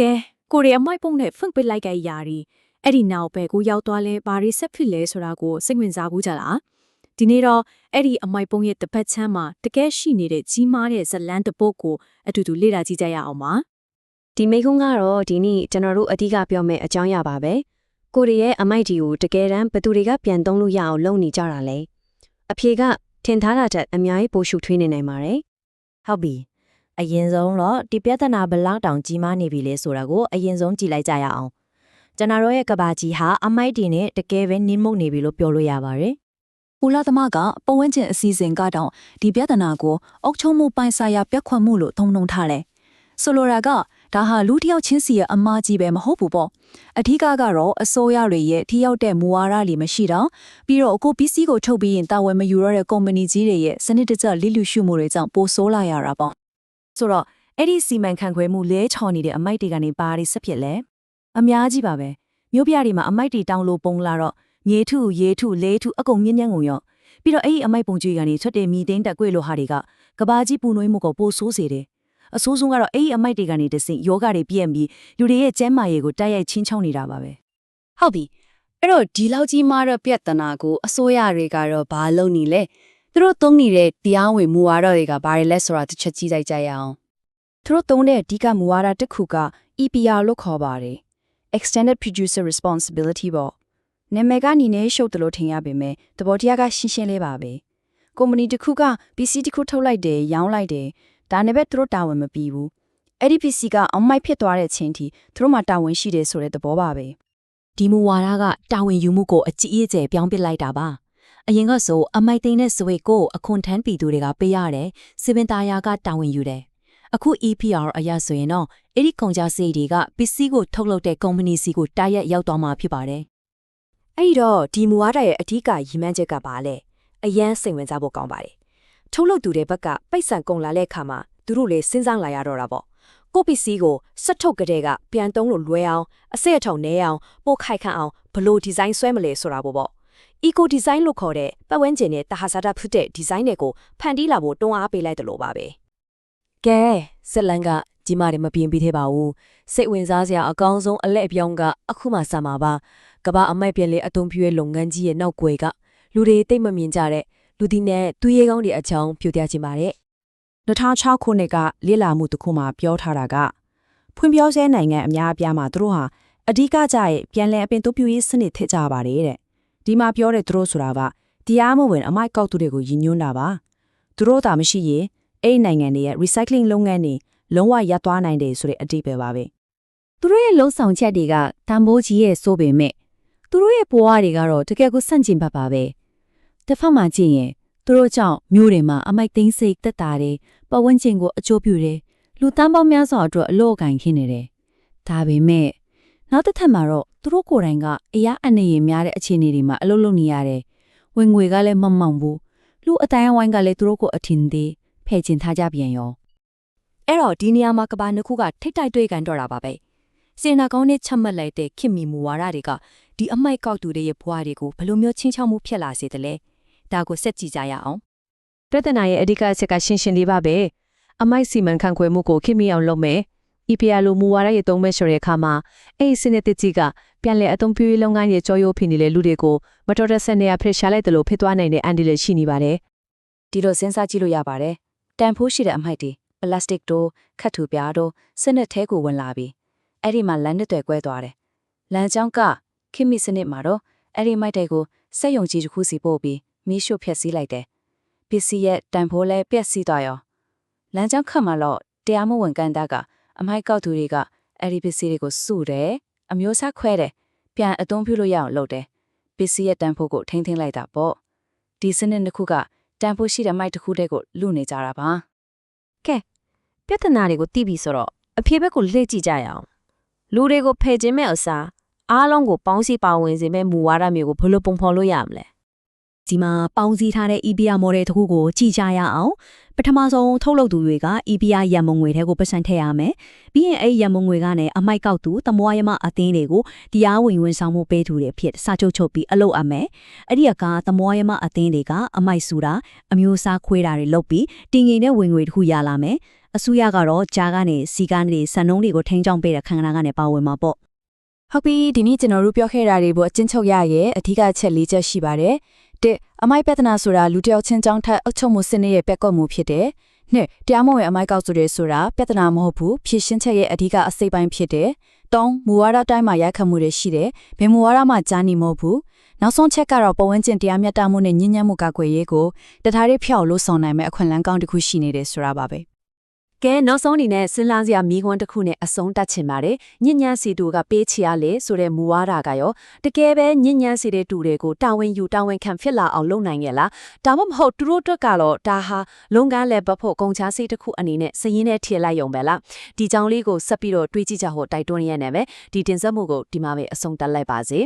ကဲကိုရီအမိုက်ပုံနဲ့ဖွင့်ပစ်လိုက်တဲ့ຢာရီအဲ့ဒီနောက်ပဲကိုရောက်သွားလဲဘာရီဆက်ဖြစ်လဲဆိုတာကိုစိတ်ဝင်စားဘူးကြလားဒီနေ့တော့အဲ့ဒီအမိုက်ပုံရဲ့တစ်ပတ်ချမ်းမှာတကယ်ရှိနေတဲ့ကြီးမားတဲ့ဇလန်းတစ်ပုတ်ကိုအတူတူလေ့လာကြည့်ကြရအောင်ပါဒီမိကုန်းကတော့ဒီနေ့ကျွန်တော်တို့အဓိကပြောမယ့်အကြောင်းအရာပါပဲကိုရီရဲ့အမိုက်ဒီကိုတကယ်တမ်းဘယ်သူတွေကပြန်သုံးလို့ရအောင်လုပ်နေကြတာလဲအဖြေကထင်ထားတာတက်အများကြီးပိုရှုထွေးနေနိုင်ပါတယ်ဟုတ်ပြီ အရင်ဆုံးတော့ဒီပြဿနာဘယ်လောက်တောင်ကြီးမားနေပြီလဲဆိုတာကိုအရင်ဆုံးကြည့်လိုက်ကြရအောင်ကျွန်တော်တို့ရဲ့ကဘာကြီးဟာအမိုက်တင်နဲ့တကယ်ပဲနင်းမုတ်နေပြီလို့ပြောလို့ရပါတယ်။ဦးလာသမားကပတ်ဝန်းကျင်အစည်းအဝေးကတော့ဒီပြဿနာကိုအုပ်ချုပ်မှုပိုင်ဆိုင်ရာပြက်ခွက်မှုလို့သုံးနှုန်းထားတယ်။ဆိုလိုတာကဒါဟာလူတစ်ယောက်ချင်းစီရဲ့အမှားကြီးပဲမဟုတ်ဘူးပေါ့။အထူးကတော့အစိုးရတွေရဲ့ထိရောက်တဲ့မူဝါဒတွေမရှိတော့ပြီးတော့အခုပစ္စည်းကိုထုတ်ပြီးရင်တာဝန်မယူရတဲ့ကုမ္ပဏီကြီးတွေရဲ့စနစ်တကျလိလူရှုမှုတွေကြောင့်ပိုဆိုးလာရတာပေါ့ ဆိုတော့အဲ့ဒီစီမံခန့်ခွဲမှုလဲချော်နေတဲ့အမိုက်တွေကနေပါရီဆက်ဖြစ်လဲအများကြီးပါပဲမြို့ပြတွေမှာအမိုက်တွေတောင်းလို့ပုံလာတော့မြေထုရေထုလဲထုအကုန်မြင့်မြန်းကုန်ရောပြီးတော့အဲ့ဒီအမိုက်ပုံကြီးကနေထွက်တဲ့မီသိန်းတက်ကွေ့လိုဟာတွေကကဘာကြီးပူနွေးမှုကိုပိုဆိုးစေတယ်အဆိုးဆုံးကတော့အဲ့ဒီအမိုက်တွေကနေတဆင့်ယောဂတွေပြည့်ပြီးလူတွေရဲ့ကျန်းမာရေးကိုတိုက်ရိုက်ချင်းချောင်းနေတာပါပဲဟုတ်ပြီအဲ့တော့ဒီလောက်ကြီးမားတဲ့ပြဿနာကိုအစိုးရတွေကတော့ဘာလုပ်နေလဲ သူတို့သုံးနေတဲ့တရားဝင်မူဝါဒတွေကဘာတွေလဲဆိုတာတစ်ချက်ကြည့်လိုက်ကြရအောင်သူတို့သုံးတဲ့အဓိကမူဝါဒတစ်ခုက EPR လို့ခေါ်ပါတယ် Extended Producer Responsibility ပေါ့နာမည်ကနီနေရှုပ်တယ်လို့ထင်ရပေမဲ့သဘောတရားကရှင်းရှင်းလေးပါပဲကုမ္ပဏီတစ်ခုက PC တစ်ခုထုတ်လိုက်တယ်ရောင်းလိုက်တယ်ဒါနဲ့ပဲသူတို့တာဝန်မပြီးဘူးအဲ့ဒီ PC ကအမိုက်ဖြစ်သွားတဲ့အချိန်ထိသူတို့မှတာဝန်ရှိတယ်ဆိုတဲ့သဘောပါပဲဒီမူဝါဒကတာဝန်ယူမှုကိုအကြီးအကျယ်ပြောင်းပစ်လိုက်တာပါ အရင်ကဆိုအမိုက်သိန်းနဲ့စဝေကိုအခွန်ထမ်းပြည်သူတွေကပေးရတယ်စီပင်သားယာကတာဝန်ယူတယ်အခု EPR အရဆိုရင်တော့အဲ့ဒီကုန်ကြစည်တွေကပစ္စည်းကိုထုတ်လုပ်တဲ့ကုမ္ပဏီစီကိုတိုက်ရိုက်ရောက်သွားမှာဖြစ်ပါတယ်အဲ့ဒီတော့ဒီမူဝါဒရဲ့အဓိကရည်မှန်းချက်ကဘာလဲအရန်စိတ်ဝင်စားဖို့ကောင်းပါတယ်ထုတ်လုပ်သူတွေဘက်ကပိတ်ဆန်ကုန်လာတဲ့အခါမှာသူတို့လည်းစဉ်းစားလာရတော့တာပေါ့ကိုယ့်ပစ္စည်းကိုစက်ထုတ်ကြတဲ့ကပြန်သုံးလို့လွယ်အောင်အစက်အထုံနဲအောင်ပို့ခိုက်ခန့်အောင်ဘလို့ဒီဇိုင်းဆွဲမလဲဆိုတာပေါ့ပေါ့ eco design လို့ခေါ်တဲ့ပတ်ဝန်းကျင်နဲ့တဟာဇာတာဖြစ်တဲ့ဒီဇိုင်းတွေကိုဖန်တီးလာဖို့တွန်းအားပေးလိုက်တယ်လို့ပါပဲကဲဇက်လန်ကကြီးမားတယ်မပြင်းပြီးသေးပါဘူးစိတ်ဝင်စားစရာအကောင်းဆုံးအလက်အပြောင်းကအခုမှစမှာပါကဘာအမိုက်ပြက်လေးအုံပြွေးလုပ်ငန်းကြီးရဲ့နောက်ွယ်ကလူတွေတိတ်မမြင်ကြတဲ့လူဒီနဲ့သူရဲကောင်းတွေအချောင်းပြပြချင်ပါတယ်2006ခုနှစ်ကလေ့လာမှုတစ်ခုမှာပြောထားတာကဖွံ့ဖြိုးဆဲနိုင်ငံအများအပြားမှာသူတို့ဟာအဓိကကြရဲ့ပြန်လည်အပင်သုံးပြရေးစနစ်ထစ်ကြပါတယ်တဲ့ ဒီမှာပြောတဲ့သူတို့ဆိုတာကတရားမဝင်အမိုက်ကောက်သူတွေကိုယဉ်ညွန်းတာပါသူတို့သာမရှိရင်အဲ့ဒီနိုင်ငံတွေရဲ့ recycling လုပ်ငန်းတွေလုံးဝရပ်သွားနိုင်တယ်ဆိုတဲ့အတိတ်ပဲပါပဲသူတို့ရဲ့လုံဆောင်ချက်တွေကတန်ဖိုးကြီးရဲ့ဆိုပေမဲ့သူတို့ရဲ့ဘဝတွေကတော့တကယ်ကိုဆန့်ကျင်ဘက်ပါပဲတစ်ဖက်မှာကြည့်ရင်သူတို့ကြောင့်မျိုးတွေမှာအမိုက်သိမ်းစိတ်တက်တာတွေပတ်ဝန်းကျင်ကိုအကျိုးပြုတယ်လူတန်းပေါင်းများစွာအတွက်အလို့အကင်ခင်းနေတယ်ဒါပေမဲ့နောက်တစ်ထပ်မှာတော့ သူတို့ကိုယ်တိုင်ကအရာအနေရများတဲ့အခြေအနေတွေမှာအလုပ်လုပ်နေရတယ်ဝင်ငွေကလည်းမမောင်ဘူးလူအတိုင်းအဝိုင်းကလည်းသူတို့ကိုအထင်သေးဖယ်ကျင်ထားကြပြန်ရောအဲ့တော့ဒီနေရာမှာကဘာနှစ်ခုကထိတ်တိုက်တွေ့ကန်တော့တာပါပဲစင်နာကောင်းနဲ့ချက်မှတ်လိုက်တဲ့ခင်မီမူဝါဒတွေကဒီအမိုက်ကောက်သူတွေရဲ့ဘဝတွေကိုဘယ်လိုမျိုးချင်းချောက်မှုဖြစ်လာစေသလဲဒါကိုဆက်ကြည့်ကြရအောင်ပြဿနာရဲ့အဓိကအချက်ကရှင်းရှင်းလေးပါပဲအမိုက်စီမံခန့်ခွဲမှုကိုခင်မီအောင်လုပ်မယ် EPR လိုမူဝါဒရဲ့သုံးမဲ့ဆိုတဲ့အခါမှာအဲ့ဒီစနစ်တစ်ကြီးက ပြန်လည်အသုံးပြုရေးလုပ်ငန်းရဲ့ကြောရိုးဖြစ်နေတဲ့လူတွေကိုမတော်တဲ့ဆက်နေရဖရရှာလိုက်တယ်လို့ဖြစ်သွားနိုင်တဲ့အန်ဒီလည်းရှိနေပါတယ်ဒီလိုစဉ်းစားကြည့်လို့ရပါတယ်တန်ဖိုးရှိတဲ့အမိုက်တွေပလတ်စတစ်တို့ခတ်ထူပြားတို့စနစ်ထဲကိုဝင်လာပြီးအဲ့ဒီမှာလမ်းနှစ်တွေကွဲသွားတယ်လမ်းကြောင်းကခင်မီစနစ်မှာတော့အဲ့ဒီမိုက်တွေကိုစက်ယုံကြီးတစ်ခုစီပို့ပြီးမီးရှို့ဖျက်ဆီးလိုက်တယ်ပစ္စည်းရဲ့တန်ဖိုးလည်းပြက်စီးသွားရောလမ်းကြောင်းခတ်မှာတော့တရားမဝင်ကန်တာကအမိုက်ကောက်သူတွေကအဲ့ဒီပစ္စည်းတွေကိုစုတယ် အမျိုးအစားခွဲတယ်ပြန်အသုံးပြုလို့ရအောင်လုပ်တယ်ပစ္စည်းရဲ့တန်ဖိုးကိုထိန်းသိမ်းလိုက်တာပေါ့ဒီစနစ်တစ်ခုကတန်ဖိုးရှိတဲ့မိုက်တစ်ခုတည်းကိုလူနေကြတာပါပြဿနာတွေကိုသိပြီဆိုတော့အဖြေဘက်ကိုလှည့်ကြည့်ကြရအောင်လူတွေကိုဖယ်ခြင်းမဲ့အစားအားလုံးကိုပေါင်းစည်းပါဝင်စေမဲ့မူဝါဒမျိုးကိုဘယ်လိုပုံဖော်လို့ရမလဲ ဒီမှာပေါင်းစည်းထားတဲ့ EPR model တစ်ခုကိုကြည့်ကြရအောင်ပထမဆုံးထုတ်လုပ်သူတွေက EPR ရန်မုံငွေထဲကိုပတ်စံထည့်ရမယ်ပြီးရင်အဲ့ဒီရန်မုံငွေကနေအမိုက်ကောက်သူတမွားရမအသင်းတွေကိုတရားဝင်ဝန်ဆောင်မှုပေးသူတွေဖြစ်စာချုပ်ချုပ်ပြီးအလုပ်အမယ်အဲ့ဒီကတမွားရမအသင်းတွေကအမိုက်ဆူတာအမျိုးအစားခွဲတာတွေလုပ်ပြီးတင်ငိမ်တဲ့ဝင်ငွေတစ်ခုရလာမယ်အစိုးရကတော့ဂျာကနေစီကနေစံနှုန်းတွေကိုထိန်းချောင်းပေးတဲ့ခန္ဓာကနေပါဝင်မှာပေါ့ဟုတ်ပြီဒီနေ့ကျွန်တော်တို့ပြောခဲ့တာတွေပေါ်အချင်းချုပ်ရရဲ့အဓိကအချက်၄ချက်ရှိပါတယ် တစ်အမိုက်ပြဿနာဆိုတာလူတစ်ယောက်ချင်းကြောင်းထက်အုပ်ချုပ်မှုစနစ်ရဲ့ပျက်ကွက်မှုဖြစ်တယ်နှစ်တရားမဝင်အမိုက်ကောက်စုတွေဆိုတာပြဿနာမဟုတ်ဘူးဖြည့်ရှင်းချက်ရဲ့အဓိကအစိတ်ပိုင်းဖြစ်တယ်သုံးမူဝါဒတိုင်းမှာရိုက်ခတ်မှုတွေရှိတယ်ဘယ်မူဝါဒမှကြားနေမဟုတ်ဘူးနောက်ဆုံးချက်ကတော့ပဝန်းကျင်တရားမျှတမှုနဲ့ညဉ့်ညမ်းမှုကာကွယ်ရေးကိုတထားရေးဖျောက်လို့ဆောင်နိုင်မဲ့အခွင့်အလမ်းကောင်းတစ်ခုရှိနေတယ်ဆိုတာပါပဲ ကဲနောက်ဆုံးအနေနဲ့စဉ်းစားစရာမိကွန်းတစ်ခုနဲ့အဆုံးတတ်ချင်ပါတယ်ညဉ့်ညမ်းစီတူကပေးချရလေဆိုတဲ့မူဝါဒကရောတကယ်ပဲညဉ့်ညမ်းစီတဲ့တူတွေကိုတာဝန်ယူတာဝန်ခံဖြစ်လာအောင်လုပ်နိုင်ရဲ့လားဒါမှမဟုတ်သူတို့အတွက်ကတော့ဒါဟာလုံကန်းလဲပတ်ဖို့ကုန်ချစိတ်တစ်ခုအနေနဲ့စည်ရင်းနဲ့ထည့်လိုက်ရုံပဲလားဒီကြောင့်လေးကိုဆက်ပြီးတော့တွေးကြည့်ကြဖို့တိုက်တွန်းရတဲ့နဲ့ပဲဒီတင်ဆက်မှုကိုဒီမှာပဲအဆုံးတတ်လိုက်ပါစေ